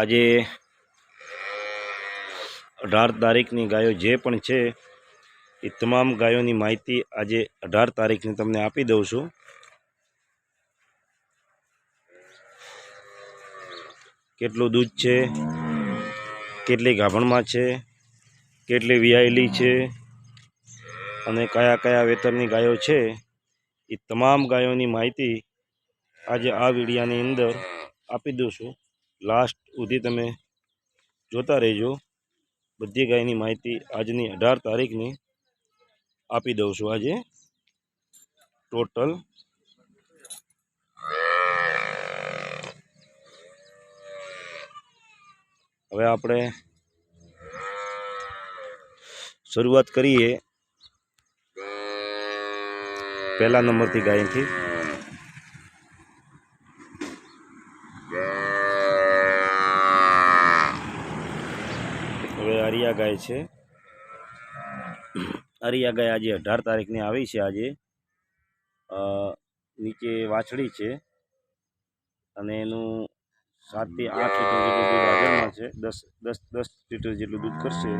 આજે અઢાર તારીખની ગાયો જે પણ છે, એ તમામ ગાયોની માહિતી આજે અઢાર તારીખની તમને આપી દઉં છું. કેટલું દૂધ છે, કેટલી ગાભણમાં છે, કેટલી વિયાયેલી છે, અને કયા કયા વેતરની ગાયો છે, એ તમામ ગાયોની માહિતી આજે આ વિડીયાની અંદર આપી દઉં છું. લાસ્ટ સુધી તમે જોતા રહેજો. બધી ગાયની માહિતી આજની અઢાર તારીખની આપી દઉં છું આજે. ટોટલ હવે આપણે શરૂઆત કરીએ. પહેલા નંબરથી ગાયથી આરિયા ગાય છે. અરિયા ગાય આજે અઢાર તારીખની આવી છે આજે. નીચે વાછડી છે. અને એનું સાતથી આઠ લીટર છે. દસ દસ દસ લીટર જેટલું દૂધ કરશે.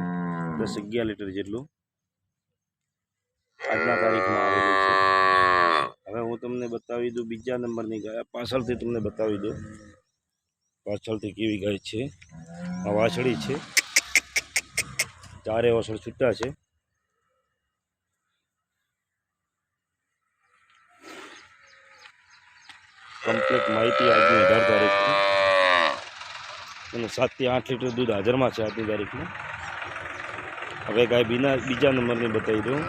દસ અગિયાર લીટર જેટલું. આજના તારીખમાં આવેલું છે. હવે હું તમને બતાવી દઉં બીજા નંબરની ગાય. પાછળથી તમને બતાવી દઉં. પાછળથી કેવી ગાય છે. આ વાછડી છે. ચારે વાછળ છૂટા છે. કમ્પ્લીટ માહિતી આજની અઢાર તારીખની. અને સાતથી આઠ લીટર દૂધ હાજરમાં છે આજની તારીખમાં. હવે ગાય બીના બીજા નંબરની બતાવી દઉં.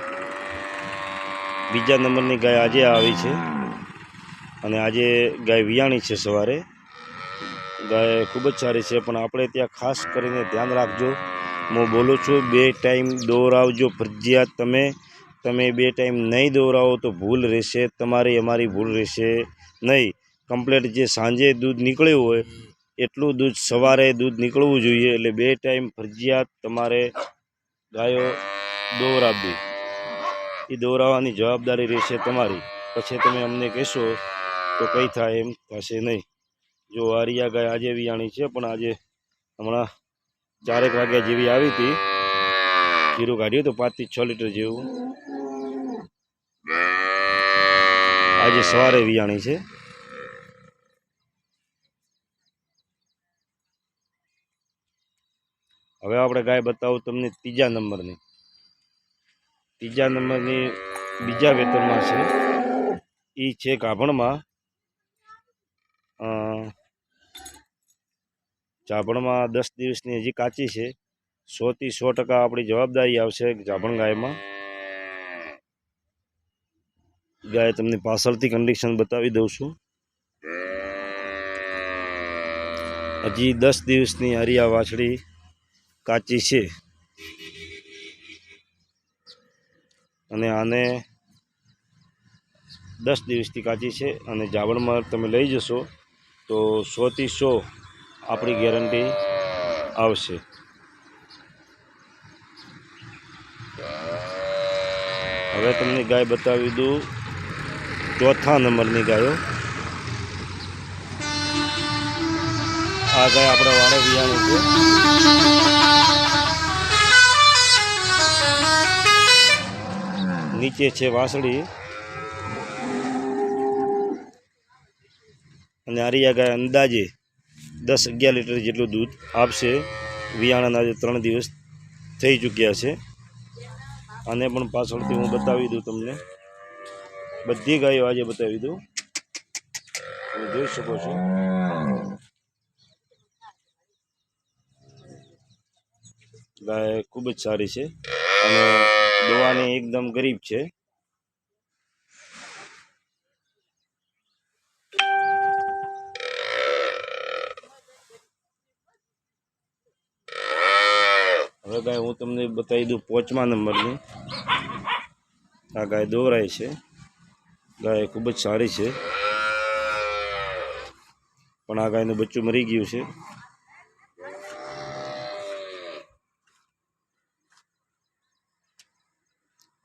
બીજા નંબરની ગાય આજે આવી છે. અને આજે ગાય વિયાણી છે સવારે. ગાય ખૂબ જ સારી છે, પણ આપણે ત્યાં ખાસ કરીને ધ્યાન રાખજો. હું બોલું છું, બે ટાઈમ દોરાવજો ફરજિયાત તમે. તમે બે ટાઈમ નહીં દોરાવો તો ભૂલ રહેશે, તમારી અમારી ભૂલ રહેશે નહીં. કમ્પ્લેટ જે સાંજે દૂધ નીકળ્યું હોય, એટલું દૂધ સવારે દૂધ નીકળવું જોઈએ, એટલે બે ટાઈમ ફરજિયાત તમારે ગાયો દોરાવવી. એ દોરાવવાની જવાબદારી રહેશે તમારી. પછી તમે અમને કહેશો તો કંઈ થાય એમ થશે નહીં. જો આરિયા ગાય આજે વિયાણી છે, પણ આજે હમણાં ચારેક વાગ્યા જેવી આવી હતી. ખીરું કાઢ્યું પાંચ પાંચથી છ લીટર જેવું. આજે સવારે વિયાણી છે. હવે આપણે ગાય બતાવું તમને ત્રીજા નંબરની. ત્રીજા નંબરની બીજા વેતનમાં છે. એ છે ગાભણમાં. અ, જાભણમાં દસ દિવસની હજી કાચી છે. સોથી સો ટકા આપણી જવાબદારી આવશે જાભણ ગાયમાં. ગાય તમને પાછળથી કન્ડિશન બતાવી દઉં છું. હજી દસ દિવસની હરિયા વાછડી કાચી છે. અને આને દસ દિવસથી કાચી છે અને જાવણમાં તમે લઈ જશો તો સોથી સો આપણી ગેરંટી આવશે. હવે તમને ગાય બતાવી દઉં. ચોથા નંબરની ગાયો. આ ગાય આપણા વાડે વિયાણી છે. નીચે છે વાસળી. અને આરિયા ગાય અંદાજે દસ અગિયાર લીટર જેટલું દૂધ આપશે. વિયાણાના આજે ત્રણ દિવસ થઈ ચૂક્યા છે. આને પણ પાછળથી હું બતાવી દઉં તમને. બધી ગાયો આજે બતાવી દઉં. જોઈ શકો છો. ગાય ખૂબ જ સારી છે. અને દોવાની એકદમ ગરીબ છે. હવે ગાય હું તમને બતાવી દઉં પાંચમા નંબરની. આ ગાય દોરાય છે. ગાય ખૂબ જ સારી છે. પણ આ ગાયનું બચ્ચું મરી ગયું છે.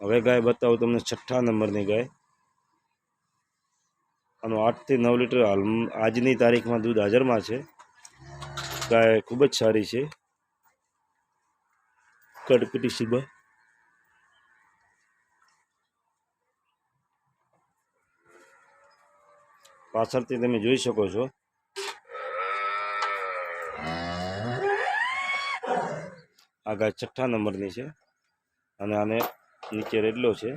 હવે ગાય બતાવું તમને છઠ્ઠા નંબરની ગાય. આનું આઠથી નવ લીટર હાલ, આજની તારીખમાં દૂધ હાજરમાં છે. ગાય ખૂબ જ સારી છે. કડકટી સીબા પાછળથી તમે જોઈ શકો છો. આ ગાય છઠ્ઠા નંબરની છે. અને આને નીચે રેડલો છે.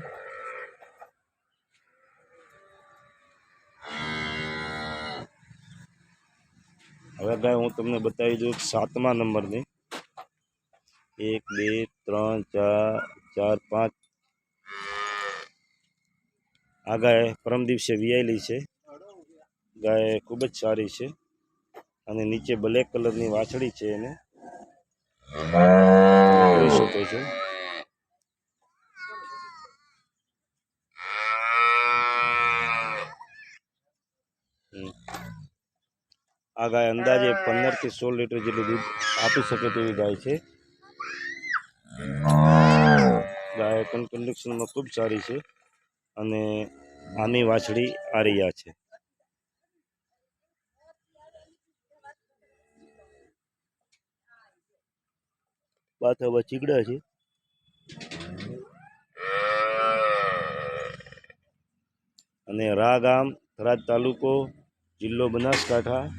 હવે ગાય હું તમને બતાવી દઉં સાતમા નંબરની. એક, બે, ત્રણ, ચાર ચાર, પાંચ. આ ગાય પરમ દિવસે વિયાયેલી છે. ગાય ખૂબ જ સારી છે અને નીચે બ્લેક કલરની વાછડી છે એને. જોઈ શકો છો. આ ગાય અંદાજે પંદરથી સોળ લીટર જેટલું દૂધ આપી શકે તેવી ગાય છે ગાય કન્ડિશનમાં ખૂબ સારી છે અને આની વાછડી આરિયા છે. પાછા ચીકડા છે. અને રા ગામ થરાદ તાલુકો જિલ્લો બનાસકાંઠા.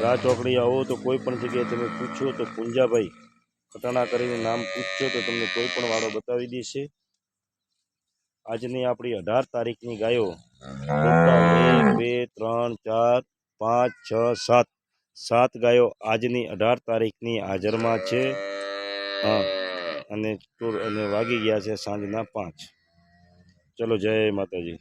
રા ચોકડી આવો તો કોઈ પણ જગ્યાએ તમે પૂછો તો પુંજાભાઈ ખટાણા કરીને નામ પૂછશો તો તમને કોઈ પણ વાળો બતાવી દેશે. આજની આપણી અઢાર તારીખની ગાયો. એક બે, ત્રણ, ચાર, પાંચ, છ, સાત. સાત ગાયો આજની અઢાર તારીખની હાજરમાં છે. અને અને વાગી ગયા છે સાંજના પાંચ. ચલો જય માતાજી.